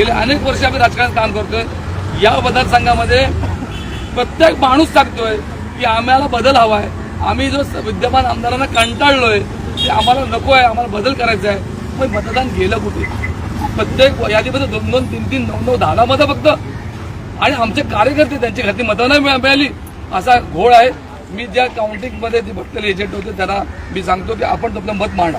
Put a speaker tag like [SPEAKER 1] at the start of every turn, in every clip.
[SPEAKER 1] गेले अनेक वर्ष आम्ही राजकारणात काम करतोय. या मतदारसंघामध्ये प्रत्येक माणूस सांगतोय की आम्हाला बदल हवा आहे आम्ही जो स- विद्यमान आमदारांना कंटाळलोय ते आम्हाला नको आहे आम्हाला बदल करायचा आहे मग मतदान गेलं कुठे? प्रत्येक यादीमध्ये दोन दोन तीन तीन नऊ नऊ दहा दहा मतं फक्त. आणि आमचे कार्यकर्ते त्यांच्या घातली मतं नाही मिळा- मिळाली. असा घोळ आहे. मी ज्या काउंटिंगमध्ये जे बसलेले एजंट होते त्यांना मी सांगतो की आपण आपलं मत मांडा.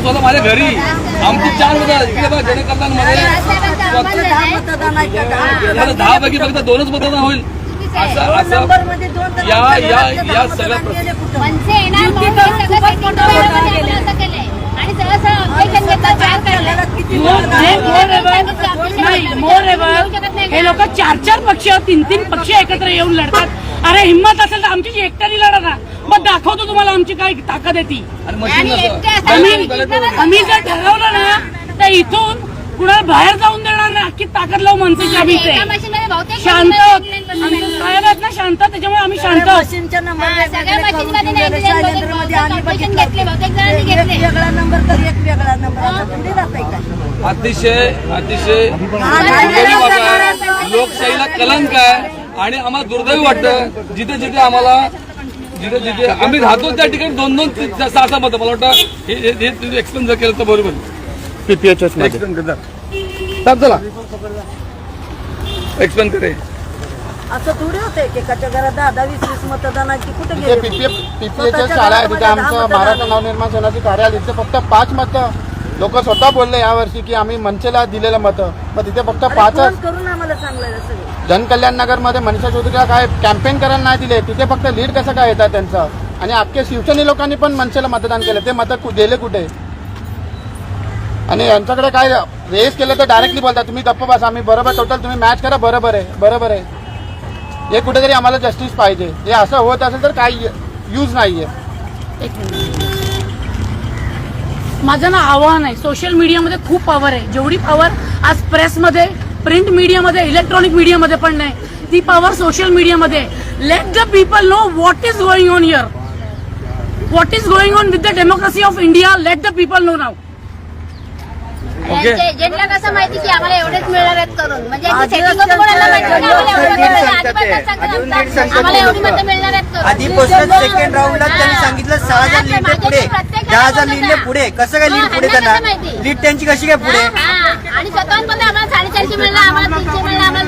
[SPEAKER 1] स्वतः माझ्या घरी. आमची चार
[SPEAKER 2] आम्हाला दहा मतदान
[SPEAKER 1] पैकी फक्त दोनच मतदान होईल. असं असं या या या सगळ्या
[SPEAKER 3] हे
[SPEAKER 4] हे लोक चार चार पक्ष तीन तीन पक्ष एकत्र येऊन लढतात. अरे हिंमत असेल तर आमची एकट्याने लढा ना मग दाखवतो तुम्हाला आमची काय ताकद आहे ती
[SPEAKER 1] आणि मशीन
[SPEAKER 3] आणि एकटे
[SPEAKER 1] नसतं
[SPEAKER 3] असं
[SPEAKER 4] आम्ही जर ठरवलं ना तर इथून कुणाला बाहेर जाऊन देणार ना अख्खी ताकद लावू आम्ही इथे
[SPEAKER 3] बहुतेक
[SPEAKER 4] शांत
[SPEAKER 3] मशीनमध्ये
[SPEAKER 4] आहोत.
[SPEAKER 3] 99%
[SPEAKER 4] आमचे
[SPEAKER 3] मशीन
[SPEAKER 4] साहेब आहेत ना शांत त्याच्यामुळे आम्ही शांत
[SPEAKER 2] सगळ्या
[SPEAKER 4] आहोत
[SPEAKER 2] मशीनच्या नंबर वेगवेगळे
[SPEAKER 3] सगळ्या
[SPEAKER 2] करून
[SPEAKER 3] मशीनमध्ये
[SPEAKER 2] ठेवलेले.
[SPEAKER 3] 99
[SPEAKER 2] शैलेंद्रमध्ये आम्ही
[SPEAKER 3] बहुतेक
[SPEAKER 2] बघितलं
[SPEAKER 3] घेतले, बहुतेक जणांनी
[SPEAKER 2] एक
[SPEAKER 3] घेतले.
[SPEAKER 2] वेगळा नंबर तर एक वेगळा नंबर आता थोडी राहतंय का?
[SPEAKER 1] अतिशय अतिशय. लोकशाहीला कलंक आहे आणि आम्हाला दुर्दैवी वाटतं जिथे जिथे आम्हाला जिथे जिथे आम्ही राहतो त्या ठिकाणी दोन दोन तीन- सहा सहा मतं. मला वाटतं हे हे- हे एक्सप्लेन जर केलं तर बरोबर.
[SPEAKER 5] पीपीएचएसमध्ये.
[SPEAKER 1] एक्सप्लेन कर साहेब चला. एक्सप्लेन करे
[SPEAKER 2] असं थोडी होते एकेकाच्या घरात दहा दहा वीस वीस मतदानाची कुठे
[SPEAKER 5] पीपीएफ पीपीएचएस शाळा आहे तिथे आमचं महाराष्ट्र. नवनिर्माण सेनाचे कार्यालय तिथे फक्त पाच मतं लोक स्वतः बोलले यावर्षी की आम्ही मनसेला दिलेलं मतं मग तिथे फक्त पाचच
[SPEAKER 2] करून आम्हाला
[SPEAKER 5] जनकल्याण नगरमध्ये मनीषा चौधरीला काय कॅम्पेन करायला नाही दिले तिथे फक्त लीड कसं काय येतात त्यांचं? आणि अख्खे शिवसेने लोकांनी पण मनसेला मतदान केलं ते मतं गेले कुठे? आणि यांच्याकडे काय रेस केलं तर डायरेक्टली बोलतात तुम्ही गप्प बसा आम्ही बरोबर टोटल तुम्ही मॅच करा बरोबर आहे बरोबर आहे. हे कुठेतरी आम्हाला जस्टिस पाहिजे. हे असं होत असेल तर काही यूज नाहीये.
[SPEAKER 4] एक मिनिट. माझं ना आव्हान आहे सोशल मीडियामध्ये खूप पॉवर आहे जेवढी पॉवर आज प्रेसमध्ये प्रिंट मीडियामध्ये इलेक्ट्रॉनिक मीडियामध्ये पण नाही ती पॉवर सोशल मीडियामध्ये let the people know what is going on here what is going on with the democracy of India let the people know नाव
[SPEAKER 3] एजंटला कसं माहिती की आम्हाला एवढेच मिळणार आहेत करून म्हणजे आम्हाला एवढे. मतं मिळणार.
[SPEAKER 6] आधीपासून सेकंड राऊंडला त्यांनी. सांगितलं सहा हजार लीड
[SPEAKER 3] माझ्या
[SPEAKER 6] पुढे दहा हजार
[SPEAKER 3] होता.
[SPEAKER 6] पुढे कसं काय लीड
[SPEAKER 3] हा,
[SPEAKER 6] पुढे
[SPEAKER 3] त्यांना?
[SPEAKER 6] लीड त्यांची कशी काय पुढे.
[SPEAKER 3] आणि स्वतःहून पण आम्हाला साडेचारशे मिळणार आम्हाला तीनशे मिळणार आम्हाला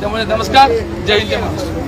[SPEAKER 1] त्यामुळे नमस्कार जय हिंद जय महाराष्ट्र.